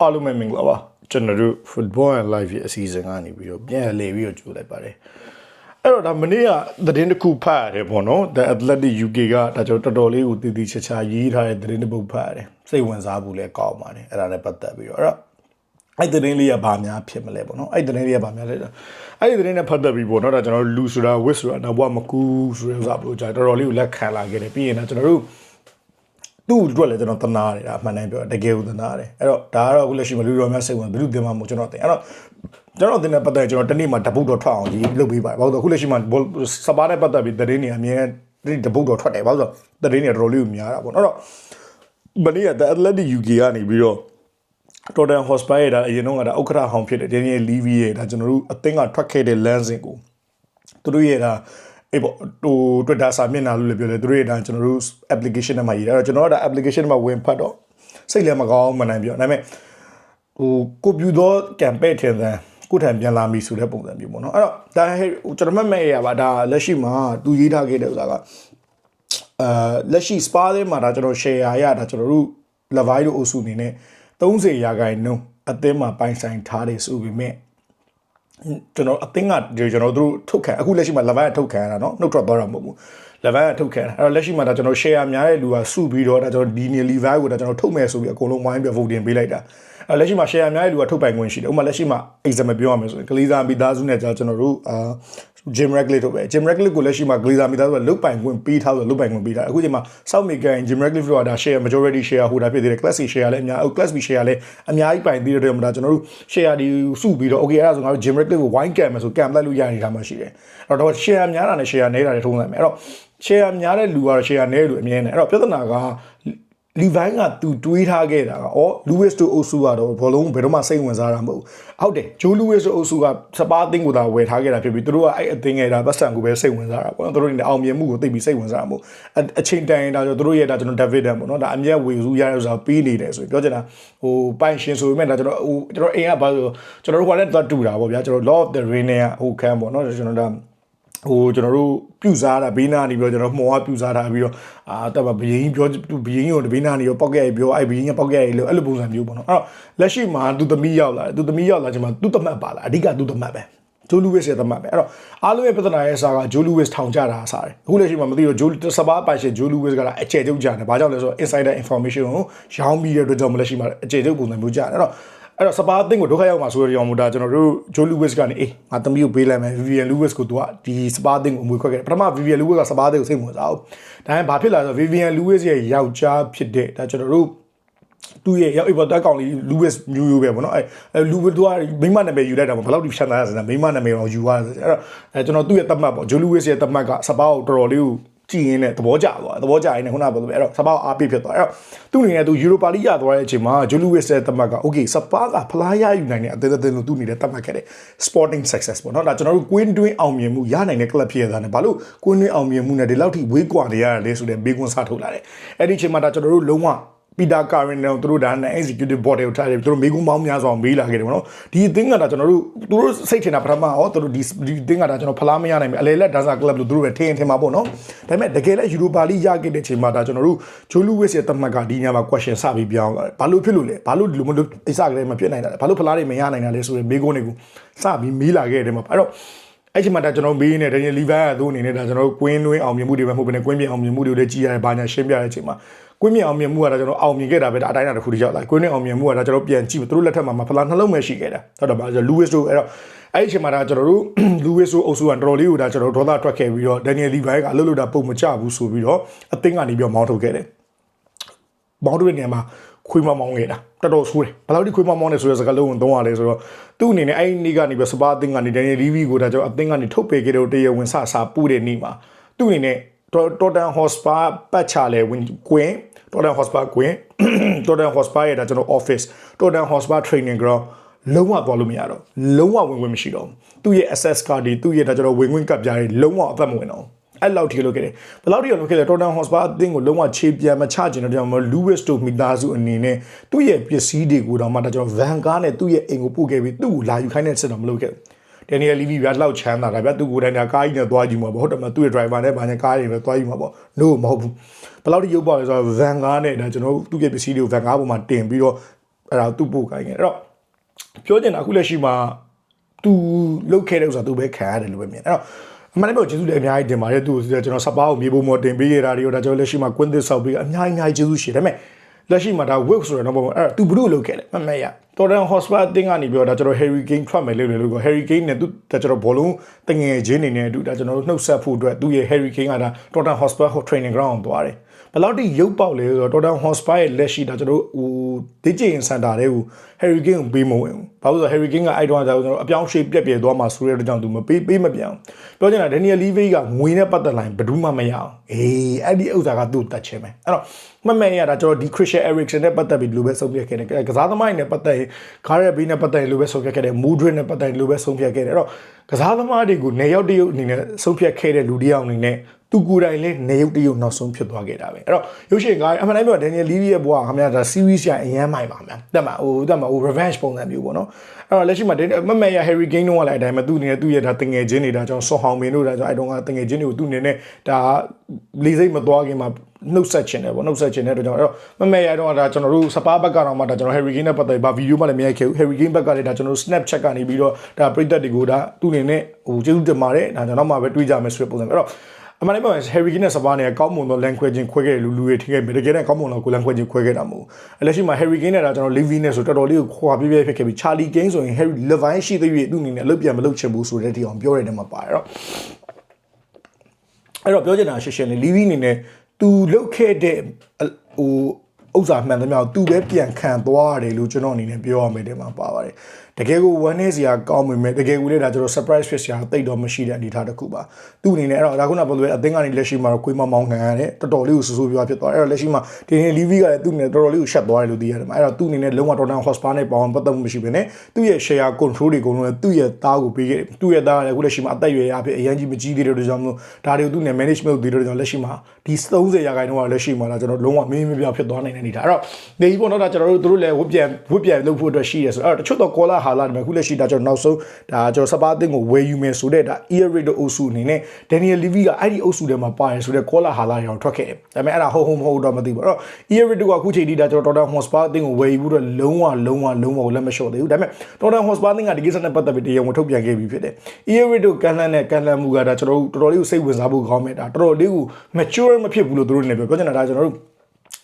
အားလုံးပဲမင်္ဂလာပါကျွန်တော်တို့ football and live ရဲ့အစီအစဉ်ကနေပြီးတော့ပြန်လည်ပြီးတော့ကြိုလိုက်ပါတယ်အဲ့တော့ဒါမနေ့ကသတင်းတစ်ခုဖတ်ရတယ်ပေါ့နော် The Athletic UK ကဒါကျွန်တော်တော်တော်လေးကိုတည်တည်ချာချာရေးထားတဲ့သတင်းတစ်ပုဒ်ဖတ်ရတယ်စိတ်ဝင်စားဖို့လည်းကောင်းပါတယ်အဲ့ဒါနဲ့ပတ်သက်ပြီးတော့အဲ့တော့အဲ့ဒီသတင်းလေးကဘာများဖြစ်မလဲပေါ့နော်အဲ့ဒီသတင်းလေးကဘာများလဲအဲ့ဒီသတင်းနဲ့ပတ်သက်ပြီးပေါ့နော်ဒါကျွန်တော်လူဆိုတာဝစ်ဆိုတာတော့ဘမကူဆိုတဲ့ဥစားဘလို့ကြာတော်တော်လေးကိုလက်ခံလာခဲ့တယ်ပြီးရင်တော့ကျွန်တော်တို့ သူ့အတွက်လည်းကျွန်တော်တနာတယ်ဒါအမှန်တမ်းပြောတကယ်ကိုတနာတယ်အဲ့တော့ဒါကတော့အခုလက်ရှိမလူတော်များစိတ်ဝင်ဘယ်သူတင်မှမဟုတ်ကျွန်တော်တင်အဲ့တော့ကျွန်တော်တင်တဲ့ပတ်သက်ကျွန်တော်တနေ့မှတပုတ်တော့ထွက်အောင်ဒီလုပ်ပေးပါတယ်ဘာလို့လဲအခုလက်ရှိမှစပါးနဲ့ပတ်သက်ပြီးသတင်းတွေအမြဲဒီတပုတ်တော့ထွက်တယ်ဘာလို့လဲသတင်းတွေတော်တော်လေးကိုများတာပေါ့နော်အဲ့တော့မနေ့က The Athletic UK ကနေပြီးတော့ Tottenham Hotspur ရဲ့ဒါအရင်တော့ကဒါဥက္ကဋ္ဌဟောင်းဖြစ်တဲ့ Daniel Levy ရဲ့ဒါကျွန်တော်တို့အသင်းကထွက်ခဲ့တဲ့ Lansing ကိုသူတို့ရဲ့ဒါ အေးပေါ့ဟို Twitter စာမျက်နှာလို့လည်းပြောလဲသူတို့ရဲ့ဒါကျွန်တော်တို့ application ထဲမှာရေးတယ်အဲ့တော့ကျွန်တော်တို့ဒါ application ထဲမှာဝင်ဖတ်တော့စိတ်လည်းမကောင်းမနိုင်ပြောဒါပေမဲ့ဟိုကိုပြူသော campaign ထင်တယ်ကိုထံပြန်လာပြီဆိုတဲ့ပုံစံမျိုးပေါ့နော်အဲ့တော့ဒါဟဲ့ကျွန်တော်မှတ်မဲ့ရပါဒါလက်ရှိမှာသူရေးထားခဲ့တဲ့ဥစ္စာကအာလက်ရှိ spa ထဲမှာဒါကျွန်တော် share ရတာကျွန်တော်တို့ levi တို့အုပ်စုအနေနဲ့30ရာခိုင်နှုန်းအသင်းမှာပိုင်ဆိုင်ထားတယ်ဆိုပေမဲ့ ကျွန်တော်အသင်းကကျွန်တော်တို့ထုတ်ခံအခုလက်ရှိမှာ levi ထုတ်ခံရတာเนาะနှုတ်ထွက်သွားတာမဟုတ်ဘူး levi ကထုတ်ခံရတာအဲ့တော့လက်ရှိမှာဒါကျွန်တော် share များတဲ့လူကစုပြီးတော့ဒါကျွန်တော်ဒီနေ levi ကိုဒါကျွန်တော်ထုတ်မယ်ဆိုပြီးအကုန်လုံးဝိုင်းပြီး voting ပေးလိုက်တာအဲ့လက်ရှိမှာ share များတဲ့လူကထုတ်ပိုင်ခွင့်ရှိတယ်ဥပမာလက်ရှိမှာ exam ပြောရမယ်ဆိုရင်ကလေးစားမိသားစုနဲ့ကျွန်တော်တို့အာ Jim Radcliffe တို့ပဲ Jim Radcliffe ကိုလက်ရှိမှာ Glazer မိသားစုကလုတ်ပိုင်ခွင့်ပေးထားလို့လုတ်ပိုင်ခွင့်ပေးထားအခုချိန်မှာ South American Jim Radcliffe တို့ကဒါ share majority share holder ဖြစ်သေးတယ် Class C share လည်းအများ Class B share လည်းအများကြီးပိုင်သေးတယ်မှာကျွန်တော်တို့ share ဒီစုပြီးတော့ okay အဲ့ဒါဆိုငါတို့ Jim Radcliffe ကိုဝိုင်းကံမယ်ဆိုကံလိုက်လို့ရနေတာမှရှိတယ်အဲ့တော့ share များတာနဲ့ share နေတာတွေထုံးနိုင်မယ်အဲ့တော့ share များတဲ့လူကတော့ share နည်းလို့အမြင်နဲ့အဲ့တော့ပြဿနာက လီဗိုင်းကသူတွေးထားခဲ့တာကဩလူဝစ်တို့အုပ်စုကတော့ဘောလုံးဘယ်တော့မှစိတ်ဝင်စားတာမဟုတ်ဟုတ်တယ်ဂျိုးလူဝစ်တို့အုပ်စုကစပါးအသင်းကိုသာဝယ်ထားခဲ့တာဖြစ်ပြီးသူတို့ကအဲ့အသင်းငယ်တာပတ်စံကိုပဲစိတ်ဝင်စားတာပေါ့နော်သူတို့နေအောင်မြင်မှုကိုသိပြီးစိတ်ဝင်စားတာမဟုတ်အချိန်တန်ရင်ဒါဆိုသူတို့ရဲ့ဒါကျွန်တော် David ပေါ့နော်ဒါအမြတ်ဝေစုရတဲ့ဥစားပေးနေတယ်ဆိုပြောချင်တာဟိုပိုင်ရှင်ဆိုပေမဲ့ဒါကျွန်တော်ဟိုကျွန်တော်အိမ်ကဘာဆိုကျွန်တော်တို့ကလည်းတူတာပေါ့ဗျာကျွန်တော် Law of the Ring နဲ့ဟိုခံပေါ့နော်ကျွန်တော်ဒါ ဟိုကျွန်တော်တို့ပြူစားတာဘေးနာနေပြီးတော့ကျွန်တော်မော်ကပြူစားတာပြီးတော့အာတော့ဘယင်းပြောဘယင်းကိုဘေးနာနေရောပောက်ကဲပြောအဲ့ဘယင်းကပောက်ကဲလို့အဲ့လိုပုံစံမျိုးပေါ့နော်အဲ့တော့လက်ရှိမှာသူသမီးရောက်လာတယ်သူသမီးရောက်လာချိန်မှာသူသမတ်ပါလာအဓိကသူသမတ်ပဲဂျိုလူဝစ်ရဲ့သမတ်ပဲအဲ့တော့အားလုံးရဲ့ပြဿနာရဲ့အစားကဂျိုလူဝစ်ထောင်ကြတာအစားတယ်အခုလက်ရှိမှာမသိတော့ဂျိုစပါးပိုင်ရှင်ဂျိုလူဝစ်ကလည်းအကျယ်ကျုပ်ကြတယ်ဘာကြောင့်လဲဆိုတော့ insider information ကိုရောင်းပြီးတဲ့အတွက်ကြောင့်မလက်ရှိမှာအကျယ်ကျုပ်ပုံစံမျိုးကြတယ်အဲ့တော့ အဲ့တော့စပါးအသင်းကိုဒုက္ခရောက်မှာဆိုရအောင်မူတာကျွန်တော်တို့ဂျိုလူဝစ်ကနေအေးငါသမီးကိုပေးလိုက်မယ် Vivian Lewis ကိုသူကဒီစပါးအသင်းကိုအမွေခွက်ခဲ့တယ်ပထမ Vivian Lewis ကစပါးအသင်းကိုစိတ်ဝင်စားအောင်ဒါပေမဲ့ဘာဖြစ်လာလဲဆိုတော့ Vivian Lewis ရဲ့ယောက်ျားဖြစ်တဲ့ဒါကျွန်တော်တို့သူ့ရဲ့ရောက်အေးပေါ်တက်ကောင်လေး Lewis မျိုးရိုးပဲပေါ့နော်အဲလူဘသူကမိမနာမည်ယူလိုက်တာပေါ့ဘယ်လောက်ဒီဖြတ်သားရစမ်းမိမနာမည်အောင်ယူရတယ်အဲ့တော့အဲကျွန်တော်သူ့ရဲ့တတ်မှတ်ပေါ့ဂျိုလူဝစ်ရဲ့တတ်မှတ်ကစပါးကိုတော်တော်လေးကို ကြည်ရင်းနဲ့သဘောကျသွားသဘောကျရင်းနဲ့ခုနကပြောလို့ပဲအဲ့တော့စပါးအားပေးဖြစ်သွားအဲ့တော့သူ့အနေနဲ့သူယူရိုပါလိရသွားတဲ့အချိန်မှာဂျိုလူဝစ်ရဲ့တတ်မှတ်က okay စပါးကဖလားရယူနိုင်တဲ့အသေးသေးလို့သူ့အနေနဲ့တတ်မှတ်ခဲ့တယ် sporting success ပေါ့နော်ဒါကျွန်တော်တို့ Queen Twin အောင်မြင်မှုရနိုင်တဲ့ club ဖြစ်ရတာနဲ့ဘာလို့ Queen Twin အောင်မြင်မှုနဲ့ဒီလောက်ထိဝေးကွာနေရလဲဆိုတဲ့ဘေးကွန်းစားထုတ်လာတယ်အဲ့ဒီအချိန်မှာဒါကျွန်တော်တို့လုံးဝ ပီတာကာရင်နဲ့သူတို့ဒါနဲ့ executive board ကိုထားတယ်သူတို့မေးခွန်းပေါင်းများစွာမေးလာခဲ့တယ်ပေါ့နော်ဒီအသင်းကဒါကျွန်တော်တို့သူတို့စိတ်ထင်တာပထမဟောသူတို့ဒီဒီအသင်းကဒါကျွန်တော်ဖလားမရနိုင်ဘူးအလေလက်ဒါစာကလပ်လို့သူတို့ပဲထင်ထင်မှာပေါ့နော်ဒါပေမဲ့တကယ်လဲယူရိုပါလိရခဲ့တဲ့ချိန်မှာဒါကျွန်တော်တို့ဂျိုလူဝစ်ရဲ့တမတ်ကဒီညမှာ question စပြီးပြောင်းလာတယ်ဘာလို့ဖြစ်လို့လဲဘာလို့ဒီလိုမလို့အစကလေးမဖြစ်နိုင်တာလဲဘာလို့ဖလားတွေမရနိုင်တာလဲဆိုရင်မေးခွန်းတွေကိုစပြီးမေးလာခဲ့တယ်မှာအဲ့တော့အဲ့ချိန်မှာဒါကျွန်တော်မေးနေတယ်ဒန်နီလီဗန်ကသူ့အနေနဲ့ဒါကျွန်တော်ကွင်းတွင်းအောင်မြင်မှုတွေပဲမဟုတ်ဘဲနဲ့ကွင်းပြင်အောင်မြင်မှုတွေလည်းကြီးရတယ်ဘာညာရှင်းပြတဲ့အချိန်မှာ ကွင်းပြင်အောင်မြင်မှုကဒါကျွန်တော်အောင်မြင်ခဲ့တာပဲဒါအတိုင်းအတာတစ်ခုတည်းရောက်လာကွင်းတွင်းအောင်မြင်မှုကဒါကျွန်တော်ပြန်ကြည့်သူတို့လက်ထက်မှာမဖလားနှလုံးပဲရှိခဲ့တာဟုတ်တယ်ပါလူဝစ်တို့အဲ့တော့အဲ့ဒီအချိန်မှာဒါကျွန်တော်တို့လူဝစ်ဆိုအုပ်စုကတော်တော်လေးကိုဒါကျွန်တော်ဒေါသထွက်ခဲ့ပြီးတော့ဒန်နီလီဗန်ကအလုပ်လုပ်တာပုံမကျဘူးဆိုပြီးတော့အသင်းကနေပြီးတော့မောင်းထုတ်ခဲ့တယ်မောင်းထုတ်တဲ့နေရာမှာခွေးမမောင်းခဲ့တာတော်တော်ဆိုးတယ်ဘယ်လောက်ဒီခွေးမမောင်းနေဆိုတဲ့စကားလုံးကိုသုံးရလဲဆိုတော့သူ့အနေနဲ့အဲ့ဒီနေ့ကနေပြီးစပါအသင်းကနေဒန်နီလီဗီကိုဒါကျွန်တော်အသင်းကနေထုတ်ပေးခဲ့တဲ့တရားဝင်ဆဆပူတဲ့နေ့မှာသူ့အနေနဲ့တော်တန်ဟော့စပါပတ်ချလဲဝင်ကွင်း တော်တန်ဟော့စပါကွင်းတော်တန်ဟော့စပါရဲ့ဒါကျွန်တော် office တော်တန်ဟော့စပါ training ground လုံးဝသွားလို့မရတော့လုံးဝဝင်ဝင်မရှိတော့သူ့ရဲ့ access card တွေသူ့ရဲ့ဒါကျွန်တော်ဝင်ဝင်ကပ်ပြားတွေလုံးဝအသက်မဝင်တော့အဲ့လောက်ထိလုပ်ခဲ့တယ်ဘယ်လောက်ထိလုပ်ခဲ့လဲ Tottenham Hotspur အသင်းကိုလုံးဝခြေပြန်မချကျင်တော့ကြောင့်မ Lewis တို့မိသားစုအနေနဲ့သူ့ရဲ့ပစ္စည်းတွေကိုတော့မှဒါကျွန်တော် Van Gaal နဲ့သူ့ရဲ့အိမ်ကိုပို့ခဲ့ပြီးသူ့ကိုလာယူခိုင်းတဲ့စစ်တော့မလုပ်ခဲ့ဘူး ဒန်နီယယ်လီဗီဗျာလောက်ချမ်းသာတာဗျာသူကိုယ်တိုင်ကားကြီးနဲ့သွားကြည့်မှာပေါ့ဟုတ်တယ်မသူ့ရဲ့ driver နဲ့ဗာနဲ့ကားကြီးနဲ့သွားကြည့်မှာပေါ့ no မဟုတ်ဘူးဘယ်လောက်ထိရုပ်ပေါလဲဆိုတော့ Van Gaal နဲ့ဒါကျွန်တော်သူ့ရဲ့ပစ္စည်းတွေကို Van Gaal ပေါ်မှာတင်ပြီးတော့အဲ့ဒါသူ့ပို့ခိုင်းခဲ့အဲ့တော့ပြောချင်တာအခုလက်ရှိမှာသူလုတ်ခဲ့တဲ့ဥစ္စာသူပဲခံရတယ်လို့ပဲမြင်အဲ့တော့အမှန်တကယ်ကျေးဇူးလည်းအများကြီးတင်ပါတယ်သူကျွန်တော်စပါးကိုမြေပုံမော်တင်ပေးရတာတွေရောဒါကြောင့်လက်ရှိမှာကွင်းသစ်ဆောက်ပေးအများကြီးအများကြီးကျေးဇူးရှိတယ်ဒါပေမဲ့လက်ရှိမှာဒါ whip ဆိုတဲ့တော့ပေါ့အဲ့ဒါသူဘလို့လုတ်ခဲ့လဲမမက်ရ Tottenham Hotspur အသင်းကနေပြောဒါကျွန်တော် Harry Kane ထွက်မယ်လို့လေလို့က Harry Kane နဲ့သူဒါကျွန်တော်ဘောလုံးတငယ်ချင်းနေနဲ့အတူဒါကျွန်တော်တို့နှုတ်ဆက်ဖို့အတွက်သူရဲ့ Harry Kane ကဒါ Tottenham Hotspur training ground ကိုသွားတယ်ဘယ်လောက်ထိရုပ်ပေါက်လဲဆိုတော့ Tottenham Hotspur ရဲ့လက်ရှိဒါကျွန်တော်တို့ဟို Digital Center တဲ့ဟို Harry Kane ကိုပေးမဝင်ဘူးဘာလို့ဆိုတော့ Harry Kane ကအဲ့တုန်းကကျွန်တော်အပြောင်းရှေ့ပြက်ပြဲသွားမှာဆိုတဲ့အတွက်ကြောင့်သူမပေးပေးမပြောင်း ပြောချင်တာ Daniel Levy ကငွေနဲ့ပတ်သက်လာရင်ဘယ်သူမှမရအောင်အေးအဲ့ဒီဥစ္စာကသူ့တတ်ချင်မယ်အဲ့တော့မမဲ့ရတာကျွန်တော်ဒီ Christian Eriksen နဲ့ပတ်သက်ပြီးလိုပဲဆုံးဖြတ်ခဲ့တယ်ကစားသမားတွေနဲ့ပတ်သက်ရင် Gareth Bale နဲ့ပတ်သက်ရင်လိုပဲဆုံးဖြတ်ခဲ့တယ် Modric နဲ့ပတ်သက်ရင်လိုပဲဆုံးဖြတ်ခဲ့တယ်အဲ့တော့ကစားသမားတွေကိုနေရောက်တရုတ်အနေနဲ့ဆုံးဖြတ်ခဲ့တဲ့လူတစ်ယောက်အနေနဲ့ သူကိုယ်တိုင်လည်းနေရုပ်တရုပ်နောက်ဆုံးဖြစ်သွားခဲ့တာပဲအဲ့တော့ရုပ်ရှင်ကားအမှန်တိုင်းပြောဒန်နီယယ်လီဗီရဲ့ဘဝကခင်ဗျာဒါ series ရအရန်မိုက်ပါဗျာတက်မှာဟိုတက်မှာဟို revenge ပုံစံမျိုးပေါ့နော်အဲ့တော့လက်ရှိမှာမမရ Harry Kane တော့လည်းအတိုင်းမှာသူ့အနေနဲ့သူ့ရဲ့ဒါတငယ်ချင်းတွေဒါကြောင့်ဆော်ဟောင်မင်တို့ဒါကြောင့်အဲ့တုန်းကတငယ်ချင်းတွေကိုသူ့အနေနဲ့ဒါလေးစိတ်မသွားခင်မှာနှုတ်ဆက်ချင်တယ်ပေါ့နှုတ်ဆက်ချင်တဲ့အတွက်ကြောင့်အဲ့တော့မမဲရတော့ဒါကျွန်တော်တို့စပါးဘက်ကတော့မှဒါကျွန်တော် Harry Kane နဲ့ပတ်သက်ပြီးဗီဒီယိုမှလည်းမရိုက်ခဲ့ဘူး Harry Kane ဘက်ကလည်းဒါကျွန်တော်တို့ Snapchat ကနေပြီးတော့ဒါပရိသတ်တွေကိုဒါသူ့အနေနဲ့ဟိုကျေးဇူးတင်ပါတယ်ဒါကျွန်တော်မှပဲတွေးကြမယ်ဆိုတဲ့ပုံစံအဲ့တော့ အမှန်တကယ် Harry Kane နဲ့စပါးနဲ့ကောင်းမွန်သော language ချင်းခွဲခဲ့တဲ့လူလူတွေထင်ခဲ့ပြီတကယ်နဲ့ကောင်းမွန်သောကို language ချင်းခွဲခဲ့တာမဟုတ်ဘူးလက်ရှိမှာ Harry Kane နဲ့ဒါကျွန်တော် Levy နဲ့ဆိုတော်တော်လေးကိုခွာပြပြဖြစ်ခဲ့ပြီ Charlie Kane ဆိုရင် Harry Levine ရှိသေး၍သူ့အနေနဲ့အလုပ်ပြန်မလုပ်ချင်ဘူးဆိုတဲ့တီအောင်ပြောတဲ့နေမှာပါတယ်တော့အဲ့တော့ပြောချင်တာရှင်းရှင်းလေး Levy အနေနဲ့သူလုတ်ခဲ့တဲ့ဟို ဥစ္စာမှန်သမျှကိုသူပဲပြန်ခံသွားရတယ်လို့ကျွန်တော်အနေနဲ့ပြောရမယ်တဲ့မှာပါပါတယ်တကယ်ကိုဝမ်းနေစရာကောင်းပေမဲ့တကယ်ကိုလည်းဒါကျွန်တော် surprise ဖြစ်စရာတိတ်တော့မရှိတဲ့အနေအထားတစ်ခုပါသူ့အနေနဲ့အဲ့တော့ဒါခုနပြောလို့အသင်းကနေလက်ရှိမှာတော့ခွေးမမောင်းခံရတယ်တော်တော်လေးကိုဆူဆူပြားဖြစ်သွားတယ်အဲ့တော့လက်ရှိမှာဒီနေ့ Levy ကလည်းသူ့အနေနဲ့တော်တော်လေးကိုရှက်သွားတယ်လို့သိရတယ်မှာအဲ့တော့သူ့အနေနဲ့လုံးဝ Tottenham Hotspur နဲ့ပေါင်းပတ်သက်မှုမရှိဘဲနဲ့သူ့ရဲ့ share control တွေအကုန်လုံးလည်းသူ့ရဲ့သားကိုပေးခဲ့တယ်သူ့ရဲ့သားကလည်းအခုလက်ရှိမှာအသက်အရွယ်အဖြစ်အရင်ကြီးမကြီးသေးတဲ့အတွက်ကြောင့်မလို့ဒါတွေကိုသူ့နဲ့ management တွေတို့ကြောင့်လက်ရှိမှာဒီ30ရာခိုင်နှုန်းကလက်ရှိမှာလာကျွန်တော်လုံးဝမင်းမပြဖြစ်သွားနိုင်တဲ့အနေထားအဲ့တော့နေကြီးပေါ့နော်ဒါကျွန်တော်တို့တို့လည်းဝတ်ပြန်ဝတ်ပြန်လုပ်ဖို့အတွက်ရှိတယ်ဆိုတော့အဲ့တော့တချို့တော့ caller ဟာလာတယ်အခုလက်ရှိဒါကျွန်တော်နောက်ဆုံးဒါကျွန်တော်စပါးအသင်းကိုဝယ်ယူမယ်ဆိုတဲ့ဒါ ear rate အုပ်စုအနေနဲ့ Daniel Levy ကအဲ့ဒီအုပ်စုထဲမှာပါတယ်ဆိုတဲ့ caller ဟာလာရောထွက်ခဲ့တယ်ဒါပေမဲ့အဲ့ဒါဟုတ်ဟုတ်မဟုတ်တော့မသိဘူးအဲ့တော့ ear rate ကအခုချိန်ထိဒါကျွန်တော် Tottenham Hotspur အသင်းကိုဝယ်ယူဖို့တော့လုံးဝလုံးဝလုံးဝလက်မလျှော့သေးဘူးဒါပေမဲ့ Tottenham Hotspur အသင်းကဒီကိစ္စနဲ့ပတ်သက်ပြီးတရားဝင်ထုတ်ပြန်ခဲ့ပြီးဖြစ်တယ် ear rate ကိုကန်လန်းနဲ့ကန်လန်းမှုကဒါကျွန်တော်တို့တော်တော်လေးကိုစိတ်ဝင်စားဖို့ကောင်းမဲ့ဒါတော်တော်လေးကို mature မဖြစ်ဘူးလို့သူတို့နေပြောပြောချင်တာဒါကျွန်တော်တို့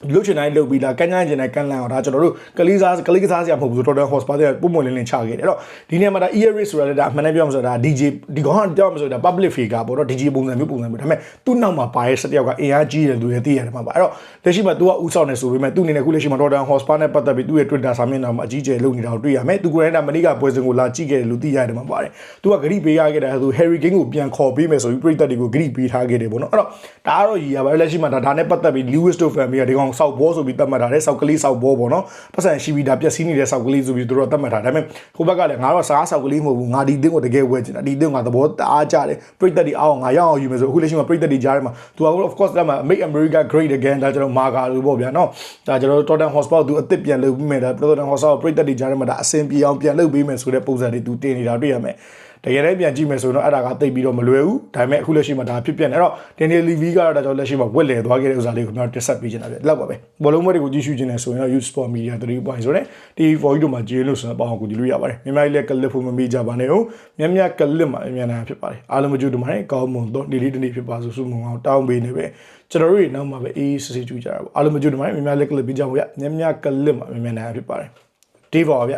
လုတ်ချင်တိုင်းလုတ်ပြီးလားကန်းကန်းချင်တိုင်းကန်းလန်းအောင်ဒါကျွန်တော်တို့ကလေးစားကလေးကစားစရာမဟုတ်ဘူးဆိုတော့ Tottenham Hotspur တဲ့ပုံမှန်လင်းလင်းချခဲ့တယ်အဲ့တော့ဒီနေရာမှာဒါ ear race ဆိုတာလည်းဒါအမှန်တမ်းပြောမှဆိုတာဒါ DJ ဒီကောင်ကပြောမှဆိုတာ public figure ပေါ့နော် DJ ပုံစံမျိုးပုံစံမျိုးဒါပေမဲ့သူ့နောက်မှာပါရဲ့စတယောက်ကအင်အားကြီးတယ်သူရဲ့သိရတယ်မှာပါအဲ့တော့လက်ရှိမှာ तू ကဥဆောင်နေဆိုပေမဲ့သူ့အနေနဲ့ခုလက်ရှိမှာ Tottenham Hotspur နဲ့ပတ်သက်ပြီးသူ့ရဲ့ Twitter စာမျက်နှာမှာအကြီးကျယ်လုပ်နေတာကိုတွေ့ရမယ်သူကိုယ်တိုင်ကမနီကပွဲစဉ်ကိုလာကြည့်ခဲ့တယ်လို့သိရတယ်မှာပါတယ်သူကဂရိပေးရခဲ့တယ်သူ Harry Kane ကိုပြန်ခေါ်ပေးမယ်ဆိုပြီးပြည်သက်တွေကိုဂရိပေးထားခဲ့တယ်ပေါ့နော်အဲ့တော့ဒါကတော့ရည်ရပါလက်ရှိမှာဒါနဲ့ပတ်သက်ပြီး Lewis to family ကဒီကောင်စောက်ဘောဆိုပြီးသတ်မှတ်ထားတယ်စောက်ကလေးစောက်ဘောပေါ့နော်ပတ်စံရှိပြီးဒါပျက်စီးနေတဲ့စောက်ကလေးဆိုပြီးသူတို့သတ်မှတ်ထားဒါပေမဲ့ဟိုဘက်ကလည်းငါတော့စားစောက်ကလေးမဟုတ်ဘူးငါဒီတင်းကိုတကယ်ဝယ်ချင်တာဒီတင်းကငါသဘောတအားကြတယ်ပြည်သက်တွေအောင်ငါရအောင်ယူမယ်ဆိုအခုလက်ရှိမှာပြည်သက်တွေကြားထဲမှာသူက of course ဒါမှ make america great again ဒါကျွန်တော်မာကာလို့ပေါ့ဗျာနော်ဒါကျွန်တော် Tottenham Hotspur သူအသစ်ပြန်လုပ်ပြီးမယ်ဒါ Tottenham Hotspur ပြည်သက်တွေကြားထဲမှာဒါအဆင်ပြေအောင်ပြန်လုပ်ပေးမယ်ဆိုတဲ့ပုံစံတွေသူတင်နေတာတွေ့ရမယ် တကယ်တမ်းပြန်ကြည့်မယ်ဆိုတော့အဲ့ဒါကတိတ်ပြီးတော့မလွယ်ဘူးဒါပေမဲ့အခုလက်ရှိမှာဒါဖြစ်ပြနေအဲ့တော့ Daniel Levy ကတော့ဒါကြောင့်လက်ရှိမှာဝက်လေသွားခဲ့တဲ့ဥစ္စာလေးကိုကျွန်တော်တက်ဆက်ပေးချင်တာပြအဲ့လောက်ပါပဲဘောလုံးမတွေကိုကြည့်ရှုချင်တယ်ဆိုရင်တော့ Youth Sport Media 3 point ဆိုတဲ့ TV4 တို့မှာဂျေလို့ဆိုတော့ပေါအောင်ကိုကြည့်လို့ရပါတယ်မြန်မာပြည်လည်းကလစ်ဖို့မမေ့ကြပါနဲ့ဟုတ်မြတ်မြတ်ကလစ်မှာအမြန်နာဖြစ်ပါတယ်အားလုံးမကြည့်တို့မှာလည်းကောင်းမွန်တော့ဒီလေးတနေ့ဖြစ်ပါဆိုစုမုံအောင်တောင်းပေးနေပဲကျွန်တော်တို့နောက်မှာပဲအေးစစ်စစ်ကြည့်ကြတာပေါ့အားလုံးမကြည့်တို့မှာလည်းမြတ်မြတ်လက်ကလစ်ပြီးကြပါဗျမြတ်မြတ်ကလစ်မှာအမြန်နာဖြစ်ပါတယ်ဒီပေါ်ဗျ